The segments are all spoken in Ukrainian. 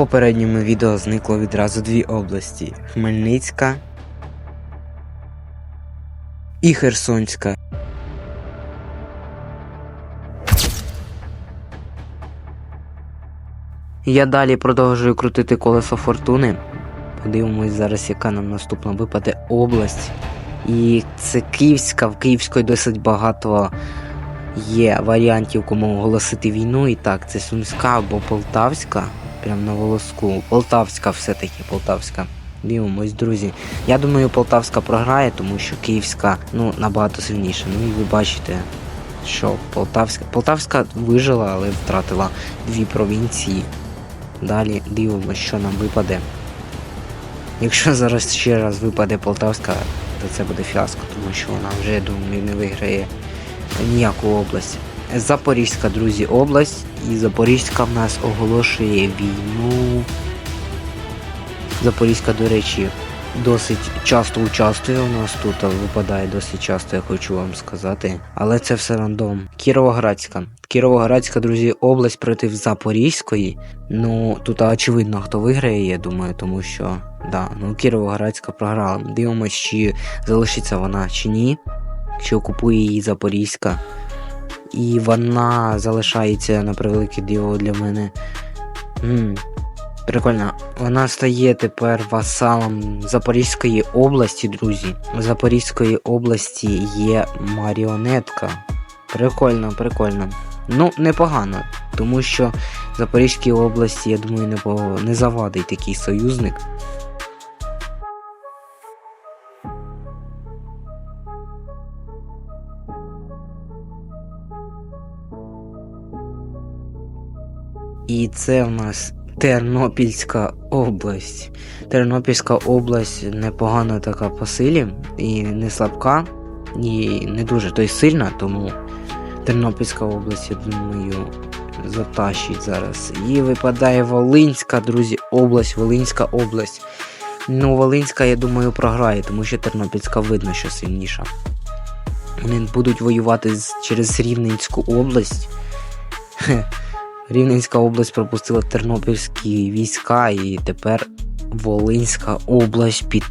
попередньому відео зникло відразу дві області: Хмельницька і Херсонська. Я далі продовжую крутити колесо фортуни. Подивимось зараз, яка нам наступна випаде область. І це Київська, в Київської досить багато є варіантів, кому оголосити війну. І так, це Сумська або Полтавська. Прям на волоску. Полтавська все-таки, Полтавська. Дивимось, друзі. Я думаю, Полтавська програє, тому що Київська ну, набагато сильніша. Ну і ви бачите, що Полтавська. Полтавська вижила, але втратила дві провінції. Далі дивимося, що нам випаде. Якщо зараз ще раз випаде Полтавська, то це буде фіаско, тому що вона вже, я думаю, не виграє ніяку область. Запорізька, друзі, область, і Запорізька в нас оголошує війну. Запорізька, до речі, досить часто участвує у нас тут, а випадає досить часто, я хочу вам сказати. Але це все рандом. Кіровоградська. Кіровоградська, друзі, область проти Запорізької. Ну, тут очевидно, хто виграє, я думаю, тому що да, ну Кіровоградська програла. Дивимось, чи залишиться вона чи ні. Чи окупує її Запорізька. І вона залишається на превелике диво для мене. м Прикольно. Вона стає тепер васалом Запорізької області, друзі. У Запорізької області є маріонетка. Прикольно, прикольно. Ну, непогано, тому що в Запорізькій області, я думаю, не, по... не завадить такий союзник. І це в нас Тернопільська область. Тернопільська область непогана така по силі і не слабка, і не дуже то й сильна, тому Тернопільська область, я думаю, затащить зараз. І випадає Волинська, друзі, область, Волинська область. Ну, Волинська, я думаю, програє, тому що Тернопільська видно, що сильніша. Вони будуть воювати через Рівненську область. Рівненська область пропустила тернопільські війська, і тепер Волинська область під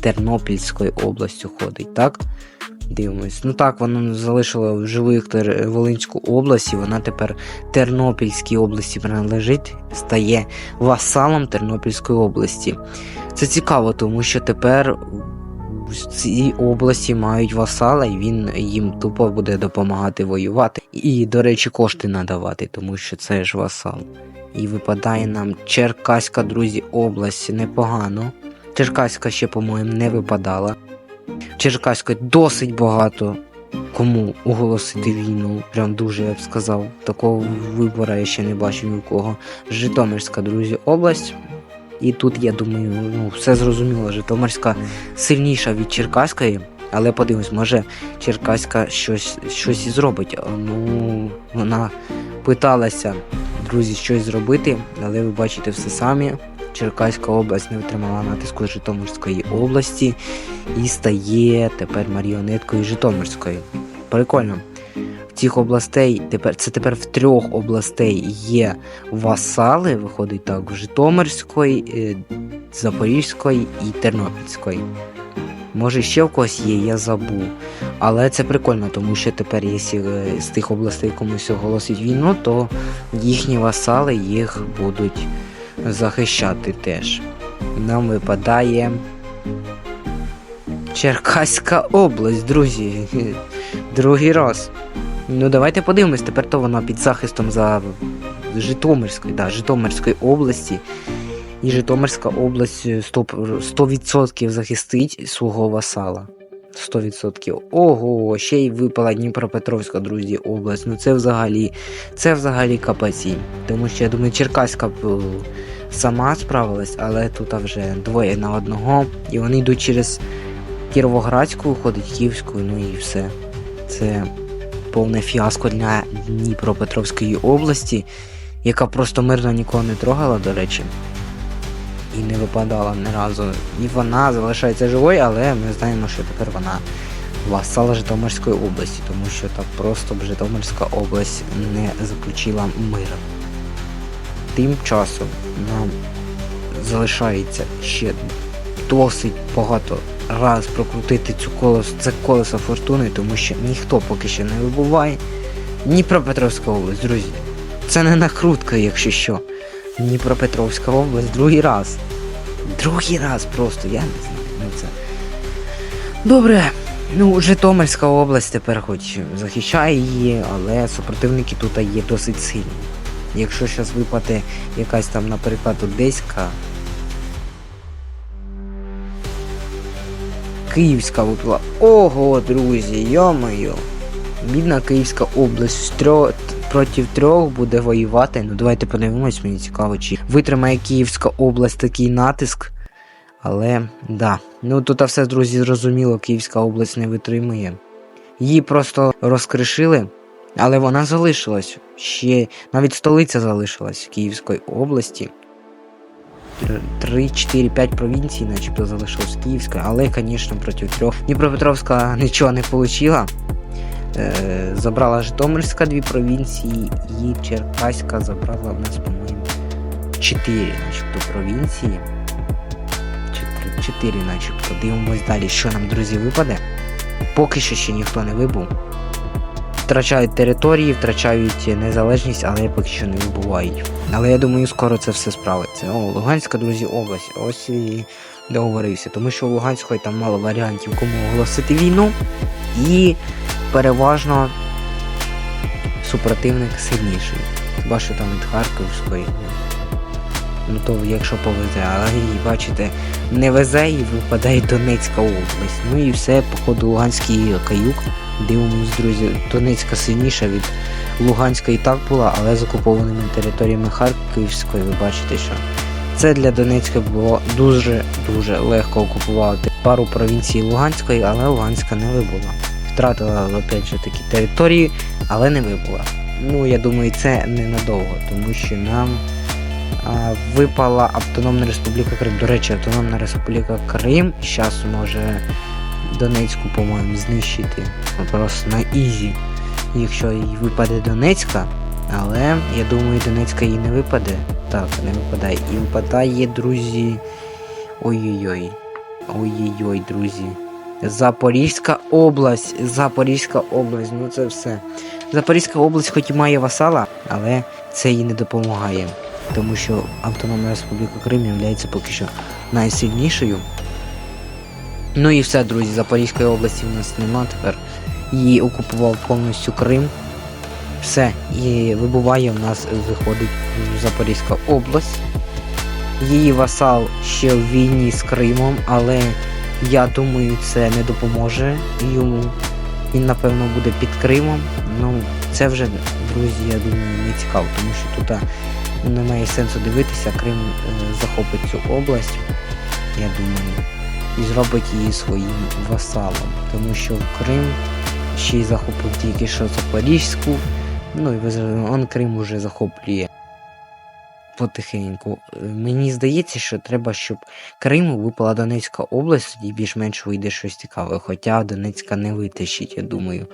Тернопільською, областю ходить, так? Дивимось. Ну так, вона залишила в живих. Волинську область, і вона тепер Тернопільській області приналежить, стає васалом Тернопільської області. Це цікаво, тому що тепер в цій області мають васала, і він їм тупо буде допомагати воювати. І, до речі, кошти надавати, тому що це ж васал. І випадає нам Черкаська, друзі, область непогано. Черкаська ще, по-моєму, не випадала. Черкаська досить багато кому оголосити війну. Прям дуже я б сказав. Такого вибору я ще не бачив ні в кого. Житомирська, друзі, область. І тут, я думаю, ну, все зрозуміло, Житомирська сильніша від Черкаської, але подивимось, може Черкаська щось, щось і зробить. Ну, вона питалася, друзі, щось зробити, але ви бачите все самі. Черкаська область не витримала натиску Житомирської області і стає тепер маріонеткою Житомирської. Прикольно. Цих областей тепер це тепер в трьох областей є васали, виходить так, Житомирської, е, Запорізької і Тернопільської. Може, ще в когось є, я забув. Але це прикольно, тому що тепер, якщо е, з тих областей комусь оголосить війну, то їхні васали їх будуть захищати теж. Нам випадає Черкаська область, друзі. Другий раз. Ну, давайте подивимось, тепер то вона під захистом за Житомирської, да, Житомирської області. І Житомирська область е, 100%, 100% захистить свого васала. 100%. Ого, ще й випала Дніпропетровська, друзі, область. Ну це взагалі, це взагалі капаці. Тому що я думаю, Черкаська б е, сама справилась, але тут вже двоє на одного. І вони йдуть через Кіровоградську, виходить Київську, ну і все. Це повне фіаско для Дніпропетровської області, яка просто мирно нікого не трогала, до речі. І не випадала ні разу. І вона залишається живою, але ми знаємо, що тепер вона васал Житомирської області, тому що так просто б Житомирська область не заключила мир. тим часом нам залишається ще досить багато раз прокрутити цю колесо, це колесо фортуни, тому що ніхто поки що не вибуває. Дніпропетровська область, друзі. Це не накрутка, якщо що. Дніпропетровська область другий раз. Другий раз просто, я не знаю. Ну це. Добре. Ну, Житомирська область тепер хоч захищає її, але супротивники тут є досить сильні. Якщо зараз випаде якась там, наприклад, Одеська. Київська випала. Ого, друзі, йомаю. Бідна Київська область трьох, проти трьох буде воювати. Ну давайте подивимось, мені цікаво, чи витримає Київська область такий натиск. Але да. Ну тут все, друзі, зрозуміло, Київська область не витримує. Її просто розкришили, але вона залишилась. Ще навіть столиця залишилась Київської області. 3, 4, 5 провінцій, начебто залишилось Київська, але, звісно, проти трьох. Дніпропетровська нічого не отримала. Е, забрала Житомирська дві провінції і Черкаська забрала в нас, по-моєму, 4 начебто провінції. 4, начебто. Дивимось далі, що нам, друзі, випаде. Поки що ще ніхто не вибув. Втрачають території, втрачають незалежність, але поки що не вибувають. Але я думаю, скоро це все справиться. О, Луганська, друзі, область. Ось і договорився. Тому що у Луганської там мало варіантів, кому оголосити війну. І переважно супротивник сильніший. Хіба що там від Харківської. Ну то якщо повезе, але і бачите, не везе і випадає Донецька область. Ну і все, походу Луганський каюк. Дивимось, друзі, Донецька сильніша від Луганська і так була, але з окупованими територіями Харківської ви бачите, що це для Донецька було дуже-дуже легко окупувати пару провінцій Луганської, але Луганська не вибула. Втратила опять же такі території, але не вибула. Ну, я думаю, це ненадовго, тому що нам а, випала Автономна Республіка Крим. До речі, Автономна Республіка Крим зараз може Донецьку, по-моєму, знищити. Просто на ізі. Якщо їй випаде Донецька, але я думаю, Донецька їй не випаде. Так, не випадає. І випадає, друзі. Ой-ой-ой. Ой-ой-ой, друзі. Запорізька область. Запорізька область, ну це все. Запорізька область хоч і має васала, але це їй не допомагає. Тому що Автономна Республіка Крим є поки що найсильнішою. Ну і все, друзі, Запорізької області в нас нема тепер. Її окупував повністю Крим. Все, і вибуває в нас виходить Запорізька область. Її васал ще в війні з Кримом, але я думаю, це не допоможе йому. Він, напевно, буде під Кримом. Ну, це вже, друзі, я думаю, не цікаво, тому що тут немає сенсу дивитися, Крим е, захопить цю область, я думаю, і зробить її своїм васалом. Тому що Крим ще й захопив тільки що Запорізьку. Ну і он Крим уже захоплює потихеньку. Е, Мені здається, що треба, щоб Криму випала Донецька область, тоді більш-менш вийде щось цікаве. Хоча Донецька не витащить, я думаю.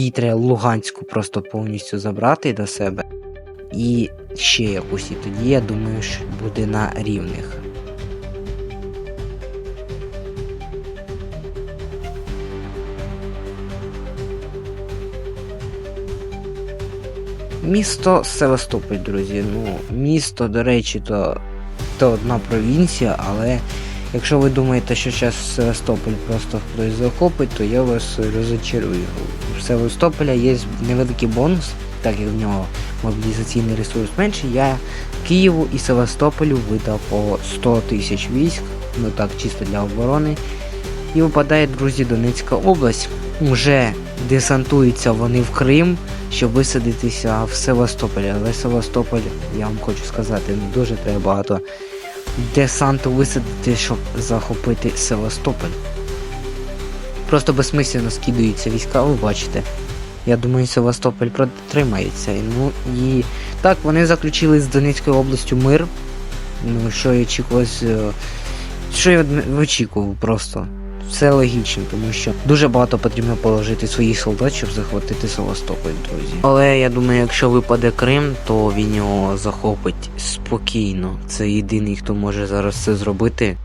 Їй треба Луганську просто повністю забрати до себе. І ще якусь, і тоді, я думаю, що буде на рівних. Місто Севастополь, друзі. Ну, місто, до речі, то, то одна провінція, але якщо ви думаєте, що зараз Севастополь просто хтось захопить, то я вас розочарую. У Севастополя є невеликий бонус, так як в нього мобілізаційний ресурс менший, я Києву і Севастополю видав по 100 тисяч військ, ну так, чисто для оборони. І випадає, друзі, Донецька область. Уже десантуються вони в Крим, щоб висадитися в Севастополі. Але Севастополь, я вам хочу сказати, не дуже треба багато десанту висадити, щоб захопити Севастополь. Просто безсмислено скидаються війська, ви бачите. Я думаю, Севастополь протримається. Ну і так, вони заключили з Донецькою областю мир. Ну, що я очікувалось. е, Що я очікував просто. Все логічно, тому що дуже багато потрібно положити своїх солдат, щоб захватити Севастополь, друзі. Але я думаю, якщо випаде Крим, то він його захопить спокійно. Це єдиний, хто може зараз це зробити.